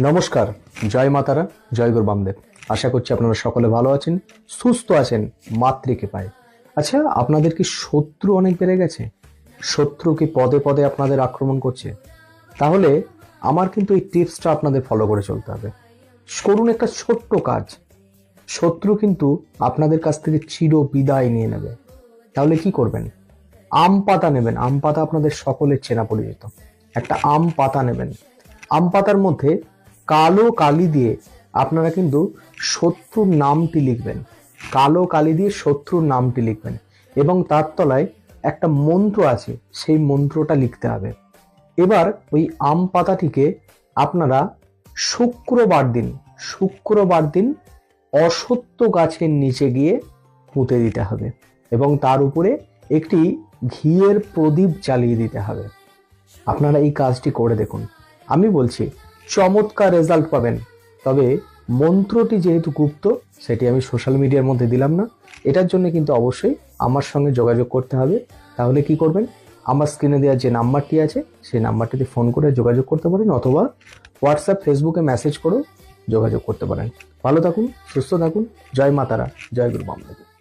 নমস্কার, জয় মাতারা, জয় গুরু বামদেব। আশা করছি আপনারা সকলে ভালো আছেন, সুস্থ আছেন মাতৃকে মাতৃকৃপায় আচ্ছা আপনাদের কি শত্রু অনেক বেড়ে গেছে? শত্রু কি পদে পদে আপনাদের আক্রমণ করছে? তাহলে আমার কিন্তু এই টিপসটা আপনাদের ফলো করে চলতে হবে। করুন একটা ছোট্ট কাজ। শত্রু কিন্তু আপনাদের কাছ থেকে চির বিদায় নিয়ে নেবে। তাহলে কি করবেন? আম পাতা নেবেন। আম পাতা আপনাদের সকলের চেনা পরিচিত। একটা আম পাতা নেবেন। আম পাতার মধ্যে কালো কালি দিয়ে আপনারা কিন্তু শত্রুর নামটি লিখবেন। কালো কালি দিয়ে শত্রুর নামটি লিখবেন এবং তার তলায় একটা মন্ত্র আছে, সেই মন্ত্রটা লিখতে হবে। এবার ওই আম পাতাটিকে আপনারা শুক্রবার দিন শুক্রবার দিন অসত্য গাছের নিচে গিয়ে পুঁতে দিতে হবে এবং তার উপরে একটি ঘিয়ের প্রদীপ জ্বালিয়ে দিতে হবে। আপনারা এই কাজটি করে দেখুন। আমি বলছি চমৎকার রেজাল্ট পাবেন। তবে মন্ত্রটি যেহেতু গুপ্ত, সেটি আমি সোশ্যাল মিডিয়ার মধ্যে দিলাম না। এটার জন্য কিন্তু অবশ্যই আমার সঙ্গে যোগাযোগ করতে হবে। তাহলে কি করবেন? আমার স্ক্রিনে দেওয়া যে নাম্বারটি আছে, সেই নাম্বারটিতে ফোন করে যোগাযোগ করতে পারেন অথবা হোয়াটসঅ্যাপ ফেসবুকে মেসেজ করেও যোগাযোগ করতে পারেন। ভালো থাকুন, সুস্থ থাকুন। জয় মাতারা, জয় গুরু বামদেব